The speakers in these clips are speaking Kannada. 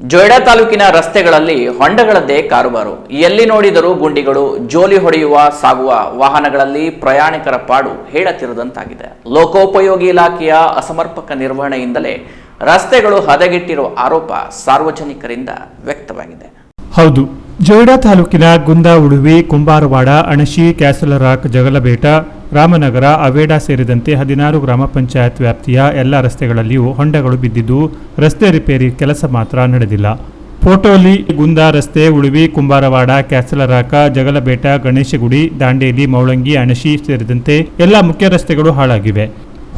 ಜೊಯ್ಡಾ ತಾಲೂಕಿನ ರಸ್ತೆಗಳಲ್ಲಿ ಹೊಂಡಗಳದ್ದೇ ಕಾರುಬಾರು. ಎಲ್ಲಿ ನೋಡಿದರೂ ಗುಂಡಿಗಳು, ಜೋಲಿ ಹೊಡೆಯುವ, ಸಾಗುವ ವಾಹನಗಳಲ್ಲಿ ಪ್ರಯಾಣಿಕರ ಪಾಡು ಹೇಳತಿರದಂತಾಗಿದೆ ಲೋಕೋಪಯೋಗಿ ಇಲಾಖೆಯ ಅಸಮರ್ಪಕ ನಿರ್ವಹಣೆಯಿಂದಲೇ ರಸ್ತೆಗಳು ಹದಗೆಟ್ಟಿರುವ ಆರೋಪ ಸಾರ್ವಜನಿಕರಿಂದ ವ್ಯಕ್ತವಾಗಿದೆ. ಹೌದು, ಜೊಯ್ಡಾ ತಾಲೂಕಿನ ಗುಂದ ಉಡುವಿ, ಕುಂಬಾರವಾಡ, ಅಣಶಿ, ಕ್ಯಾಸಲರಾಕ್ ಜಗಲಬೇಟ ರಾಮನಗರ, ಅವೇಡಾ ಸೇರಿದಂತೆ ಹದಿನಾರು ಗ್ರಾಮ ಪಂಚಾಯತ್ ವ್ಯಾಪ್ತಿಯ ಎಲ್ಲ ರಸ್ತೆಗಳಲ್ಲಿಯೂ ಹೊಂಡಗಳು ಬಿದ್ದಿದ್ದು ರಸ್ತೆ ರಿಪೇರಿ ಕೆಲಸ ಮಾತ್ರ ನಡೆದಿಲ್ಲ. ಫೋಟೋಲಿ ಗುಂದಾ ರಸ್ತೆ, ಉಳುವಿ, ಕುಂಬಾರವಾಡ, ಕ್ಯಾಸಲರಾಕ ಜಗಲಬೇಟ ಗಣೇಶಗುಡಿ, ದಾಂಡೇಲಿ, ಮೌಳಂಗಿ, ಅಣಶಿ ಸೇರಿದಂತೆ ಎಲ್ಲ ಮುಖ್ಯ ರಸ್ತೆಗಳು ಹಾಳಾಗಿವೆ.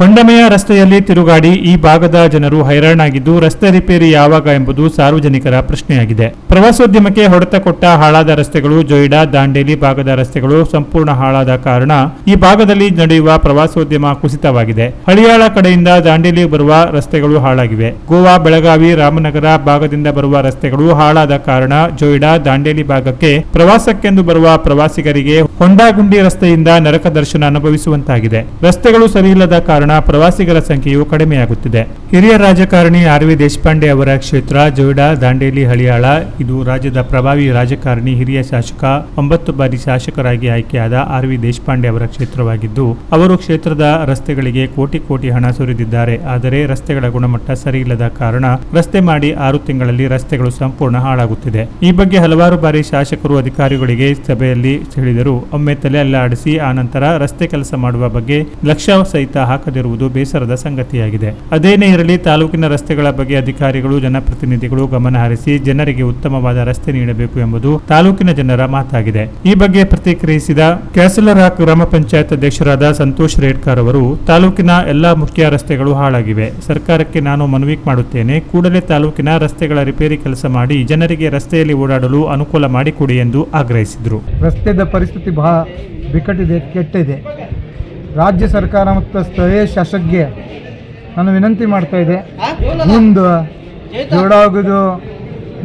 ಹೊಂಡಮೆಯ ರಸ್ತೆಯಲ್ಲಿ ತಿರುಗಾಡಿ ಈ ಭಾಗದ ಜನರು ಹೈರಾಣಾಗಿದ್ದು ರಸ್ತೆ ರಿಪೇರಿ ಯಾವಾಗ ಎಂಬುದು ಸಾರ್ವಜನಿಕರ ಪ್ರಶ್ನೆಯಾಗಿದೆ. ಪ್ರವಾಸೋದ್ಯಮಕ್ಕೆ ಹೊಡೆತ ಕೊಟ್ಟ ಹಾಳಾದ ರಸ್ತೆಗಳು ಜೊಯ್ಡಾ, ದಾಂಡೇಲಿ ಭಾಗದ ರಸ್ತೆಗಳು ಸಂಪೂರ್ಣ ಹಾಳಾದ ಕಾರಣ ಈ ಭಾಗದಲ್ಲಿ ನಡೆಯುವ ಪ್ರವಾಸೋದ್ಯಮ ಕುಸಿತವಾಗಿದೆ. ಹಳಿಯಾಳ ಕಡೆಯಿಂದ ದಾಂಡೇಲಿ ಬರುವ ರಸ್ತೆಗಳು ಹಾಳಾಗಿವೆ. ಗೋವಾ, ಬೆಳಗಾವಿ, ರಾಮನಗರ ಭಾಗದಿಂದ ಬರುವ ರಸ್ತೆಗಳು ಹಾಳಾದ ಕಾರಣ ಜೊಯ್ಡಾ, ದಾಂಡೇಲಿ ಭಾಗಕ್ಕೆ ಪ್ರವಾಸಕ್ಕೆಂದು ಬರುವ ಪ್ರವಾಸಿಗರಿಗೆ ಹೊಂಡಾಗುಂಡಿ ರಸ್ತೆಯಿಂದ ನರಕ ದರ್ಶನ ಅನುಭವಿಸುವಂತಾಗಿದೆ. ರಸ್ತೆಗಳು ಸರಿಯಿಲ್ಲದ ಕಾರಣ ಪ್ರವಾಸಿಗರ ಸಂಖ್ಯೆಯು ಕಡಿಮೆಯಾಗುತ್ತಿದೆ. ಹಿರಿಯ ರಾಜಕಾರಣಿ ಆರ್ ವಿ ದೇಶಪಾಂಡೆ ಅವರ ಕ್ಷೇತ್ರ ಜೋಯ್ಡಾ, ದಾಂಡೇಲಿ, ಹಳಿಯಾಳ, ಇದು ರಾಜ್ಯದ ಪ್ರಭಾವಿ ರಾಜಕಾರಣಿ, ಹಿರಿಯ ಶಾಸಕ, ಒಂಬತ್ತು ಬಾರಿ ಶಾಸಕರಾಗಿ ಆಯ್ಕೆಯಾದ ಆರ್ ವಿ ದೇಶಪಾಂಡೆ ಅವರ ಕ್ಷೇತ್ರವಾಗಿದ್ದು, ಅವರು ಕ್ಷೇತ್ರದ ರಸ್ತೆಗಳಿಗೆ ಕೋಟಿ ಕೋಟಿ ಹಣ ಸುರಿದಿದ್ದಾರೆ. ಆದರೆ ರಸ್ತೆಗಳ ಗುಣಮಟ್ಟ ಸರಿಯಿಲ್ಲದ ಕಾರಣ ರಸ್ತೆ ಮಾಡಿ ಆರು ತಿಂಗಳಲ್ಲಿ ರಸ್ತೆಗಳು ಸಂಪೂರ್ಣ ಹಾಳಾಗುತ್ತಿದೆ. ಈ ಬಗ್ಗೆ ಹಲವಾರು ಬಾರಿ ಶಾಸಕರು ಅಧಿಕಾರಿಗಳಿಗೆ ಸಭೆಯಲ್ಲಿ ಹೇಳಿದರು. ಒಮ್ಮೆ ತಲೆ ಅಲ್ಲಾಡಿಸಿ ಆ ನಂತರ ರಸ್ತೆ ಕೆಲಸ ಮಾಡುವ ಬಗ್ಗೆ ಲಕ್ಷ ಸಹಿತ ಹಾಕದಿರುವುದು ಬೇಸರದ ಸಂಗತಿಯಾಗಿದೆ. ಅದೇನೇ ಇರಲಿ, ತಾಲೂಕಿನ ರಸ್ತೆಗಳ ಬಗ್ಗೆ ಅಧಿಕಾರಿಗಳು, ಜನಪ್ರತಿನಿಧಿಗಳು ಗಮನ ಹರಿಸಿ ಜನರಿಗೆ ಉತ್ತಮವಾದ ರಸ್ತೆ ನೀಡಬೇಕು ಎಂಬುದು ತಾಲೂಕಿನ ಜನರ ಮಾತಾಗಿದೆ. ಈ ಬಗ್ಗೆ ಪ್ರತಿಕ್ರಿಯಿಸಿದ ಕ್ಯಾಸಲರ ಗ್ರಾಮ ಪಂಚಾಯತ್ ಅಧ್ಯಕ್ಷರಾದ ಸಂತೋಷ್ ರೇಡ್ಕರ್ ಅವರು, ತಾಲೂಕಿನ ಎಲ್ಲಾ ಮುಖ್ಯ ರಸ್ತೆಗಳು ಹಾಳಾಗಿವೆ. ಸರ್ಕಾರಕ್ಕೆ ನಾನು ಮನವಿ ಮಾಡುತ್ತೇನೆ, ಕೂಡಲೇ ತಾಲೂಕಿನ ರಸ್ತೆಗಳ ರಿಪೇರಿ ಕೆಲಸ ಮಾಡಿ ಜನರಿಗೆ ರಸ್ತೆಯಲ್ಲಿ ಓಡಾಡಲು ಅನುಕೂಲ ಮಾಡಿಕೊಡಿ ಎಂದು ಆಗ್ರಹಿಸಿದರು. ರಸ್ತೆದ ಪರಿಸ್ಥಿತಿ ಬಹಳ ಬಿಕ್ಕಟ್ಟಿದೆ, ಕೆಟ್ಟಿದೆ. ರಾಜ್ಯ ಸರ್ಕಾರ ಮತ್ತು ಸ್ಥಳೀಯ ಶಾಸಕಿಗೆ ನಾನು ವಿನಂತಿ ಮಾಡ್ತಾ ಇದೆ ಮುಂದೆ ಜೋಡಾಗೋದು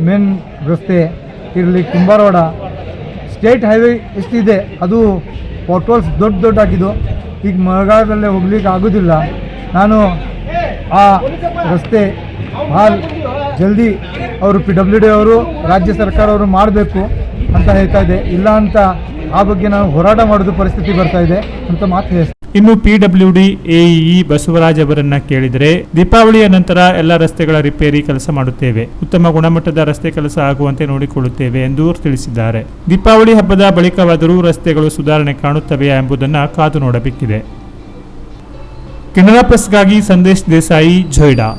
ಮೇನ್ ರಸ್ತೆ ಇರಲಿ ಕುಂಬಾರವಾಡ. ಸ್ಟೇಟ್ ಹೈವೇ ಎಷ್ಟಿದೆ, ಅದು ಪೋಟೋಲ್ಸ್ ದೊಡ್ಡ ದೊಡ್ಡ ಈಗ ಮಳೆಗಾಲದಲ್ಲೇ ಹೋಗ್ಲಿಕ್ಕೆ ಆಗೋದಿಲ್ಲ. ನಾನು ಆ ರಸ್ತೆ ಭಾಳ ಜಲ್ದಿ ಅವರು ಪಿ ಡಬ್ಲ್ಯೂ ಡಿ ಅವರು, ರಾಜ್ಯ ಸರ್ಕಾರ ಅವರು ಮಾಡಬೇಕು ಅಂತ ಹೇಳ್ತಾ ಇದೆ. ಇಲ್ಲ ಅಂತ ಆ ಬಗ್ಗೆ ನಾವು ಹೋರಾಟ ಮಾಡೋದು ಪರಿಸ್ಥಿತಿ ಬರ್ತಾ ಇದೆ ಅಂತ ಮಾತು ಹೇಳ್ತೀನಿ ಇನ್ನು ಪಿಡಬ್ಲ್ಯೂಡಿ ಎಇಇ ಬಸವರಾಜ್ ಅವರನ್ನ ಕೇಳಿದರೆ ದೀಪಾವಳಿಯ ನಂತರ ಎಲ್ಲ ರಸ್ತೆಗಳ ರಿಪೇರಿ ಕೆಲಸ ಮಾಡುತ್ತೇವೆ. ಉತ್ತಮ ಗುಣಮಟ್ಟದ ರಸ್ತೆ ಕೆಲಸ ಆಗುವಂತೆ ನೋಡಿಕೊಳ್ಳುತ್ತೇವೆ ಎಂದು ತಿಳಿಸಿದ್ದಾರೆ. ದೀಪಾವಳಿ ಹಬ್ಬದ ಬಳಿಕವಾದರೂ ರಸ್ತೆಗಳು ಸುಧಾರಣೆ ಕಾಣುತ್ತವೆಯಾ ಎಂಬುದನ್ನು ಕಾದು ನೋಡಬೇಕಿದೆ. ಕೆನರಾ ಪ್ಲಸ್ಗಾಗಿ ಸಂದೇಶ್ ದೇಸಾಯಿ ಜೊಯ್ಡಾ